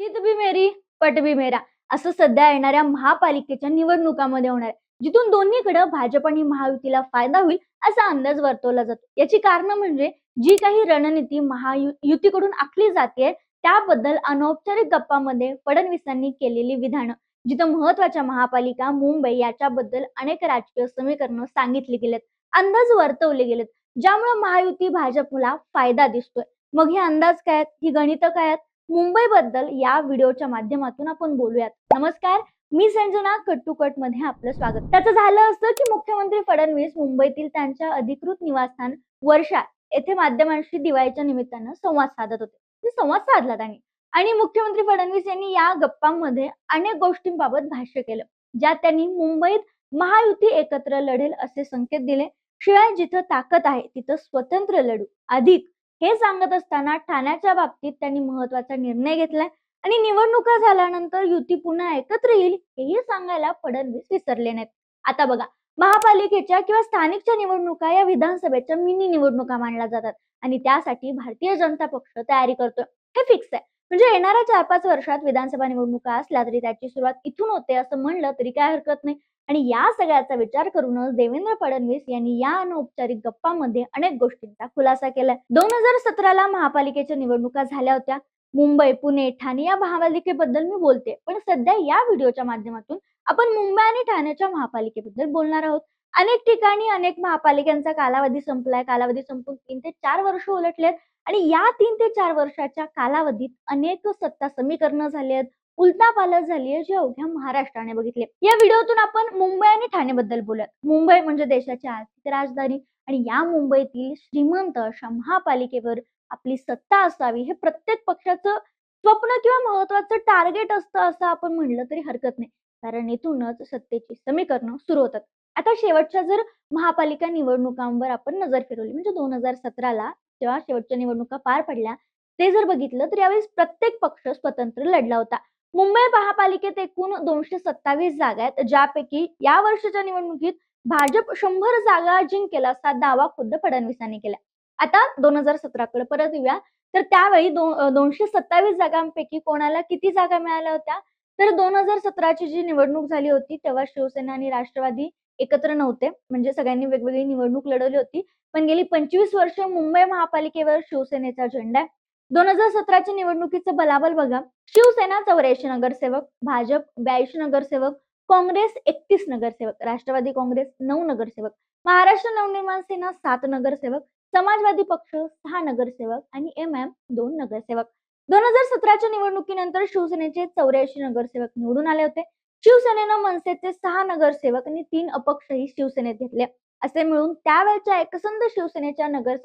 चित भी मेरी पट भी मेरा. असं सध्या येणाऱ्या महापालिकेच्या निवडणुकामध्ये होणार. जिथून दोन्हीकडे भाजप आणि महायुतीला फायदा होईल असा अंदाज वर्तवला जातो. याची कारण म्हणजे जी काही रणनीती महायुतीकडून आखली जाते त्याबद्दल अनौपचारिक गप्पामध्ये फडणवीसांनी केलेली विधानं जिथं महत्त्वाच्या महापालिका मुंबई याच्याबद्दल अनेक राजकीय समीकरणं सांगितली गेलेत अंदाज वर्तवले गेलेत. ज्यामुळे महायुती भाजपला फायदा दिसतोय. मग हे अंदाज काय ही गणितं काय आहेत? मुंबईबद्दल या व्हिडिओच्या माध्यमातून आपण बोलूयात. नमस्कार मी संजना कट टू कटमध्ये आपलं स्वागत. त्याचं झालं असतं की मुख्यमंत्री फडणवीस मुंबईतील त्यांच्या अधिकृत निवासस्थान वर्षा येथे माध्यमांशी दिवाळीच्या निमित्तानं संवाद साधत होते. म्हणजे संवाद साधला त्यांनी. आणि मुख्यमंत्री फडणवीस यांनी या गप्पांमध्ये अनेक गोष्टींबाबत भाष्य केलं. ज्यात त्यांनी मुंबईत महायुती एकत्र लढेल असे संकेत दिले. शिवाय जिथं ताकद आहे तिथं स्वतंत्र लढू. अधिक हे सांगत असताना ठाण्याच्या बाबतीत त्यांनी महत्त्वाचा निर्णय घेतलाय आणि निवडणुका झाल्यानंतर युती पुन्हा एकत्र येईल हेही सांगायला फडणवीस विसरले नाहीत. आता बघा महापालिकेच्या किंवा स्थानिकच्या निवडणुका या विधानसभेच्या मिनी निवडणुका मानल्या जातात आणि त्यासाठी भारतीय जनता पक्ष तयारी करतोय. हे फिक्स आहे. म्हणजे येणाऱ्या चार पाच वर्षात विधानसभा निवडणुका असल्या तरी त्याची सुरुवात इथून होते असं म्हणलं तरी काय हरकत नाही. आणि या सगळ्याचा विचार करूनच देवेंद्र फडणवीस यांनी या अनौपचारिक गप्पामध्ये अनेक गोष्टींचा खुलासा केलाय. दोन हजार सतराला महापालिकेच्या निवडणुका झाल्या होत्या. मुंबई पुणे ठाणे या महापालिकेबद्दल मी बोलते. पण सध्या या व्हिडिओच्या माध्यमातून आपण मुंबई आणि ठाण्याच्या महापालिकेबद्दल बोलणार आहोत. अनेक ठिकाणी अनेक महापालिकांचा कालावधी संपलाय. कालावधी संपून तीन ते चार वर्ष उलटलेत. आणि या तीन ते चार वर्षाच्या कालावधीत अनेक सत्ता समीकरणं झाली आहेत. उलटापालट झाली आहे जे अवघ्या महाराष्ट्राने बघितले. या व्हिडिओतून आपण मुंबई आणि ठाणे बद्दल बोलत मुंबई म्हणजे देशाची आर्थिक राजधानी आणि या मुंबईतील श्रीमंत अशा महापालिकेवर आपली सत्ता असावी हे प्रत्येक पक्षाचं स्वप्न किंवा महत्वाचं टार्गेट असतं असं आपण म्हणलं तरी हरकत नाही. कारण इथूनच सत्तेची समीकरणं सुरू होतात. आता शेवटच्या जर महापालिका निवडणुकांवर आपण नजर फिरवली म्हणजे दोन हजार सतराला जेव्हा शेवटच्या निवडणुका पार पडल्या ते जर बघितलं तर यावेळेस प्रत्येक पक्ष स्वतंत्र लढला होता. मुंबई महापालिकेत एकूण दोनशे सत्तावीस जागा आहेत ज्यापैकी या वर्षाच्या निवडणुकीत भाजप शंभर जागा जिंकेल असा दावा खुद्द फडणवीसांनी केला. आता दोन हजार सतराकडे परत येऊया. तर त्यावेळी दोनशे सत्तावीस जागांपैकी कोणाला किती जागा मिळाल्या होत्या? तर दोन हजार सतराची जी निवडणूक झाली होती तेव्हा शिवसेना आणि राष्ट्रवादी एकत्र नव्हते. म्हणजे सगळ्यांनी वेगवेगळी निवडणूक लढवली होती. पण गेली पंचवीस वर्ष मुंबई महापालिकेवर शिवसेनेचा झेंडा आहे. दोन हजार सतराच्या निवडणुकीचं बलाबल बघा. शिवसेना चौऱ्याऐंशी नगरसेवक भाजप ब्याऐंशी नगरसेवक काँग्रेस एकतीस नगरसेवक राष्ट्रवादी काँग्रेस नऊ नगरसेवक महाराष्ट्र नवनिर्माण सेना सात नगरसेवक समाजवादी पक्ष सहा नगरसेवक आणि एम एम दोन नगरसेवक. दोन हजार सतराच्या निवडणुकीनंतर शिवसेनेचे चौऱ्याऐंशी नगरसेवक निवडून आले होते. शिवसेनेनं मनसेचे सहा नगरसेवक आणि तीन अपक्षही शिवसेनेत घेतले. असे मिळून त्यावेळच्या एकसंध शिवसेनेच्या नगर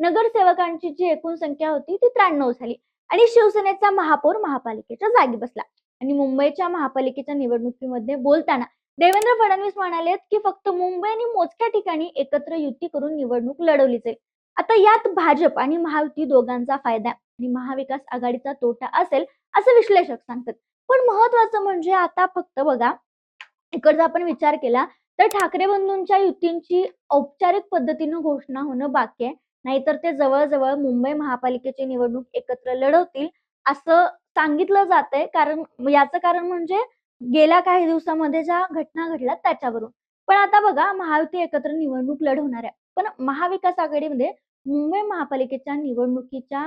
नगरसेवकांची जी एकूण संख्या होती ती त्र्याण्णव झाली. आणि शिवसेनेचा महापौर महापालिकेच्या जागी बसला. आणि मुंबईच्या महापालिकेच्या निवडणुकीमध्ये बोलताना देवेंद्र फडणवीस म्हणालेत की फक्त मुंबई आणि मोजक्या ठिकाणी एकत्र युती करून निवडणूक लढवली जाईल. आता यात भाजप आणि महायुती दोघांचा फायदा आणि महाविकास आघाडीचा तोटा असेल असं विश्लेषक सांगतात. पण महत्वाचं म्हणजे आता फक्त बघा इकडचा आपण विचार केला तर ठाकरे बंधूंच्या युतींची औपचारिक पद्धतीनं घोषणा होणं बाकी आहे. नाहीतर ते जवळजवळ मुंबई महापालिकेची निवडणूक एकत्र लढवतील असं सांगितलं जात आहे कारण याचं कारण म्हणजे गेल्या काही दिवसामध्ये ज्या घटना घडल्या त्याच्यावरून. पण आता बघा महायुती एकत्र निवडणूक लढवणार आहे पण महाविकास आघाडीमध्ये मुंबई महापालिकेच्या निवडणुकीच्या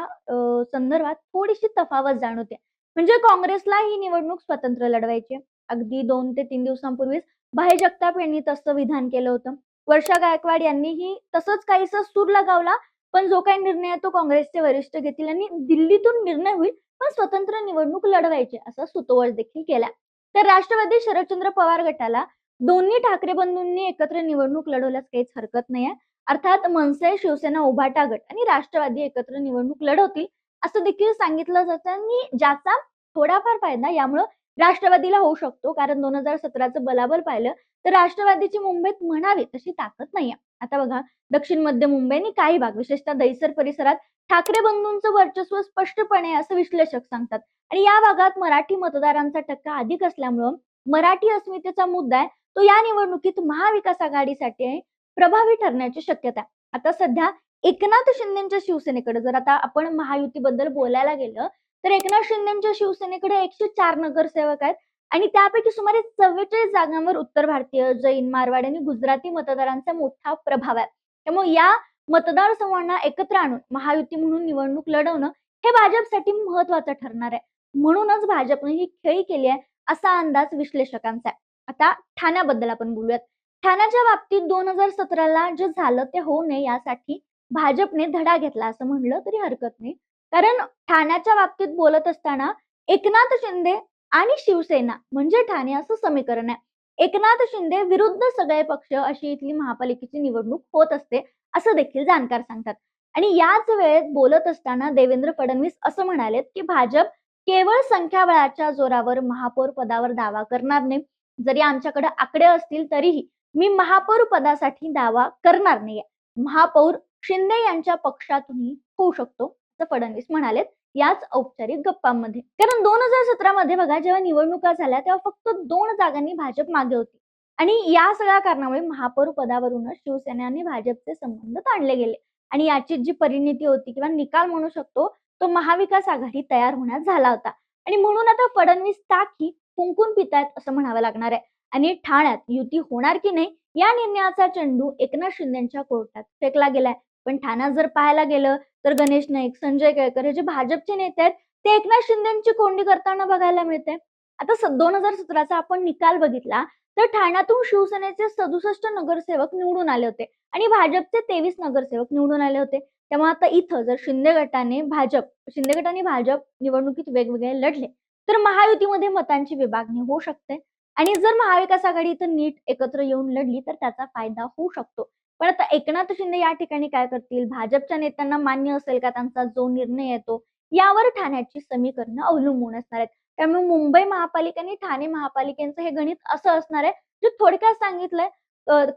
संदर्भात थोडीशी तफावत जाणवते. म्हणजे काँग्रेसला ही निवडणूक स्वतंत्र लढवायची अगदी दोन ते तीन दिवसांपूर्वीच भाई जगताप यांनी तसं विधान केलं होतं. वर्षा गायकवाड यांनीही तसंच काहीसा सूर लगावला पण जो काही निर्णय आहे तो काँग्रेसचे वरिष्ठ घेतील आणि दिल्लीतून निर्णय होईल पण स्वतंत्र निवडणूक लढवायची असा सुतोवाच देखील केला. तर राष्ट्रवादी शरदचंद्र पवार गटाला दोन्ही ठाकरे बंधूंनी एकत्र निवडणूक लढवल्यास काहीच हरकत नाहीये. अर्थात मनसे शिवसेना उभाटा गट आणि राष्ट्रवादी एकत्र निवडणूक लढवतील असं देखील सांगितलं जातं आणि ज्याचा थोडाफार फायदा यामुळं राष्ट्रवादीला होऊ शकतो. कारण दोन हजार सतराचं बलाबल पाहिलं तर राष्ट्रवादीची मुंबईत म्हणावी तशी ताकद नाहीये. आता बघा दक्षिण मध्य मुंबई आणि काही भाग विशेषतः दहिसर परिसरात ठाकरे बंधूंचं वर्चस्व स्पष्टपणे असं विश्लेषक सांगतात. आणि या भागात मराठी मतदारांचा टक्का अधिक असल्यामुळं मराठी अस्मितेचा मुद्दा आहे तो या निवडणुकीत महाविकास आघाडीसाठी प्रभावी ठरण्याची शक्यता आहे. आता सध्या एकनाथ शिंदेच्या शिवसेनेकडे जर आता आपण महायुतीबद्दल बोलायला गेलं तर एकनाथ शिंदेच्या शिवसेनेकडे एकशे चार नगरसेवक आहेत. आणि त्यापैकी सुमारे चव्वेचाळीस जागांवर उत्तर भारतीय जैन मारवाड आणि गुजराती मतदारांचा मोठा प्रभाव आहे. त्यामुळे या मतदारसंघांना एकत्र आणून महायुती म्हणून निवडणूक लढवणं हे भाजपसाठी महत्वाचं ठरणार आहे. म्हणूनच भाजपने ही खेळी केली आहे असा अंदाज विश्लेषकांचा आहे. आता ठाण्याबद्दल आपण बोलूयात. ठाण्याच्या बाबतीत दोन हजार सतराला जे झालं ते होऊ नये यासाठी भाजपने धडा घेतला असं म्हणलं तरी हरकत नाही. कारण ठाण्याच्या बाबतीत बोलत असताना एकनाथ शिंदे आणि शिवसेना म्हणजे ठाणे असं समीकरण आहे. एकनाथ शिंदे विरुद्ध सगळे पक्ष अशी इथली महापालिकेची निवडणूक होत असते असं देखील जाणकार सांगतात. आणि याच वेळेत बोलत असताना देवेंद्र फडणवीस असं म्हणालेत की भाजप केवळ संख्याबळाच्या जोरावर महापौर पदावर दावा करणार नाही. जरी आमच्याकडे आकडे असतील तरीही मी महापौर पदासाठी दावा करणार नाहीये. महापौर शिंदे यांच्या पक्षातूनही होऊ शकतो. फडणवीस म्हणालेत याच औपचारिक गप्पांमध्ये. कारण दोन हजार सतरा मध्ये बघा जेव्हा निवडणुका झाल्या तेव्हा फक्त दोन जागांनी भाजप मागे होती. आणि या सगळ्या कारणामुळे महापौर पदावरूनच शिवसेना आणि भाजपचे संबंध ताणले गेले. आणि याची जी परिणिती होती किंवा निकाल म्हणू शकतो तो महाविकास आघाडी तयार होण्यात झाला होता. आणि म्हणून आता फडणवीस ताकी कुंकून पितायत असं म्हणावं लागणार आहे. आणि ठाण्यात युती होणार की नाही या निर्णयाचा चेंडू एकनाथ शिंदेच्या कोर्टात फेकला गेलाय. पण ठाण्यात जर पाहायला गेलं तर गणेश नाईक संजय केळकर हे जे भाजपचे नेते आहेत ते एकनाथ शिंदेची कोंडी करताना बघायला मिळते. आता दोन हजार सतराचा आपण निकाल बघितला तर ठाण्यातून शिवसेनेचे सदुसष्ट नगरसेवक निवडून आले होते आणि भाजपचे तेवीस नगरसेवक निवडून आले होते. त्यामुळे आता इथं जर शिंदे गटाने भाजप शिंदे गटाने भाजप निवडणुकीत वेगवेगळे लढले तर महायुतीमध्ये मतांची विभागणी होऊ शकते. आणि जर महाविकास आघाडी इथं नीट एकत्र येऊन लढली तर त्याचा फायदा होऊ शकतो. पण आता एकनाथ शिंदे या ठिकाणी काय करतील? भाजपच्या नेत्यांना मान्य असेल का? त्यांचा जो निर्णय येतो यावर ठाण्याची समीकरणं अवलंबून असणार आहेत. त्यामुळे मुंबई महापालिका आणि ठाणे महापालिकेचं हे गणित असं असणार आहे जे थोडक्यात सांगितलंय.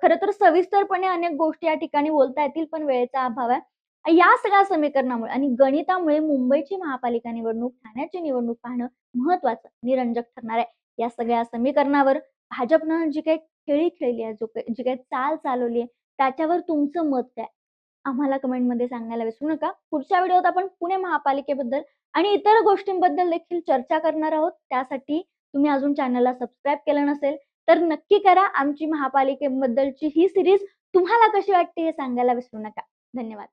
खर तर सविस्तरपणे अनेक गोष्टी या ठिकाणी बोलता येतील पण वेळेचा अभाव आहे. या सगळ्या समीकरणामुळे आणि गणितामुळे मुंबईची महापालिका निवडणूक ठाण्याची निवडणूक पाहणं महत्वाचं निरंजक ठरणार आहे. या सगळ्या समीकरणावर भाजपनं जी काही खेळी खेळली आहे जो जी काही चाल चालवली आहे त्याच्यावर तुमचं मत काय आम्हाला कमेंटमध्ये सांगायला विसरू नका. पुढच्या व्हिडिओत आपण पुणे महापालिकेबद्दल आणि इतर गोष्टींबद्दल देखील चर्चा करणार आहोत. त्यासाठी तुम्ही अजून चॅनलला सबस्क्राईब केलं नसेल तर नक्की करा. आमची महापालिकेबद्दलची ही सिरीज तुम्हाला कशी वाटते हे सांगायला विसरू नका. धन्यवाद.